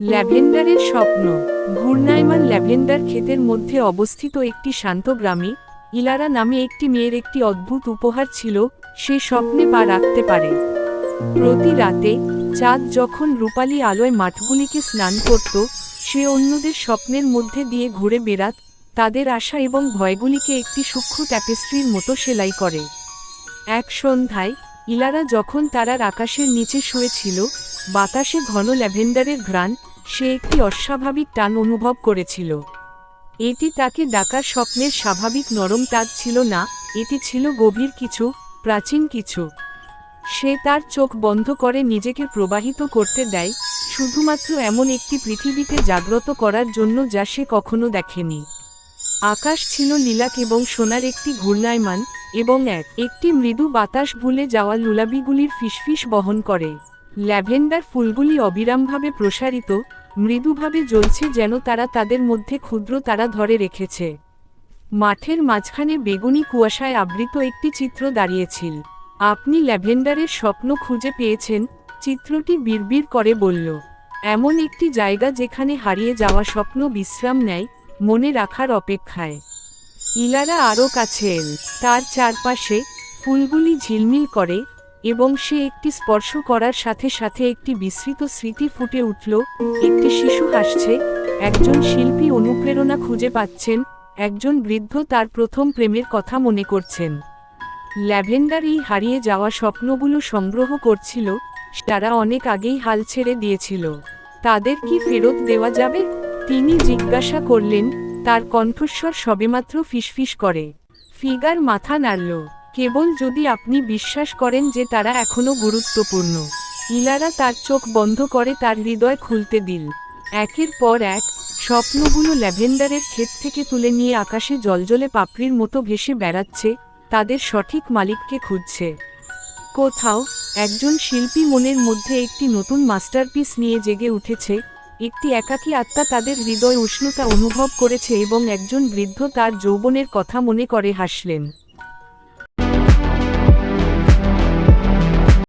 ল্যাভেন্ডারের স্বপ্ন। ঘূর্ণায়মান ল্যাভেন্ডার ক্ষেতের মধ্যে অবস্থিত একটি শান্ত গ্রামে ইলারা নামে একটি মেয়ের একটি অদ্ভুত উপহার ছিল, সে স্বপ্নে পা রাখতে পারে। প্রতি রাতে চাঁদ যখন রূপালী আলোয় মাঠগুলিকে স্নান করত, সে অন্যদের স্বপ্নের মধ্যে দিয়ে ঘুরে বেড়াত, তাদের আশা এবং ভয়গুলিকে একটি সূক্ষ্ম ট্যাপেস্ট্রির মতো সেলাই করে। এক সন্ধ্যায় ইলারা যখন তারার আকাশের নিচে শুয়েছিল, বাতাসে ঘন ল্যাভেন্ডারের ঘ্রাণ সে একটি অস্বাভাবিক টান অনুভব করেছিল। এটি তাকে ডাকার স্বপ্নের স্বাভাবিক নরম তাজ ছিল না, এটি ছিল গভীর কিছু, প্রাচীন কিছু। সে তার চোখ বন্ধ করে নিজেকে প্রবাহিত করতে দেয়, শুধুমাত্র এমন একটি পৃথিবীতে জাগ্রত করার জন্য যা সে কখনো দেখেনি। আকাশ ছিল লীলাক এবং সোনার একটি ঘূর্ণায়মান এবং এক, একটি মৃদু বাতাস ভুলে যাওয়া লুলাবিগুলির ফিসফিস বহন করে। ল্যাভেন্ডার ফুলগুলি অবিরামভাবে প্রসারিত মৃদুভাবে জ্বলছে যেন তারা তাদের মধ্যে ক্ষুদ্র তারা ধরে রেখেছে। মাঠের মাঝখানে বেগুনি কুয়াশায় আবৃত একটি চিত্র দাঁড়িয়েছিল। আপনি ল্যাভেন্ডারের স্বপ্ন খুঁজে পেয়েছেন, চিত্রটি বিড়বিড় করে বলল। এমন একটি জায়গা যেখানে হারিয়ে যাওয়া স্বপ্ন বিশ্রাম নেয়, মনে রাখার অপেক্ষায়। ইলারা আরও কাছে এল। তার চারপাশে ফুলগুলি ঝিলমিল করে এবং সে একটি স্পর্শ করার সাথে সাথে একটি বিস্তৃত স্মৃতি ফুটে উঠল। একটি শিশু হাসছে, একজন শিল্পী অনুপ্রেরণা খুঁজে পাচ্ছেন, একজন বৃদ্ধ তার প্রথম প্রেমের কথা মনে করছেন। ল্যাভেন্ডার এই হারিয়ে যাওয়া স্বপ্নগুলো সংগ্রহ করছিল, তারা অনেক আগেই হাল ছেড়ে দিয়েছিল। তাদের কি ফেরত দেওয়া যাবে? তিনি জিজ্ঞাসা করলেন, তার কণ্ঠস্বর সবেমাত্র ফিসফিস করে। ফিগার মাথা নাড়ল। কেবল যদি আপনি বিশ্বাস করেন যে তারা এখনও গুরুত্বপূর্ণ। ইলারা তার চোখ বন্ধ করে তার হৃদয় খুলতে দিল। একের পর এক, স্বপ্নগুলো ল্যাভেন্ডারের ক্ষেত থেকে তুলে নিয়ে আকাশে জলজলে পাপড়ির মতো ভেসে বেড়াচ্ছে, তাদের সঠিক মালিককে খুঁজছে। কোথাও, একজন শিল্পী মনের মধ্যে একটি নতুন মাস্টারপিস নিয়ে জেগে উঠেছে, একটি একাকী আত্মা তাদের হৃদয় উষ্ণতা অনুভব করেছে এবং একজন বৃদ্ধ তার যৌবনের কথা মনে করে হাসলেন।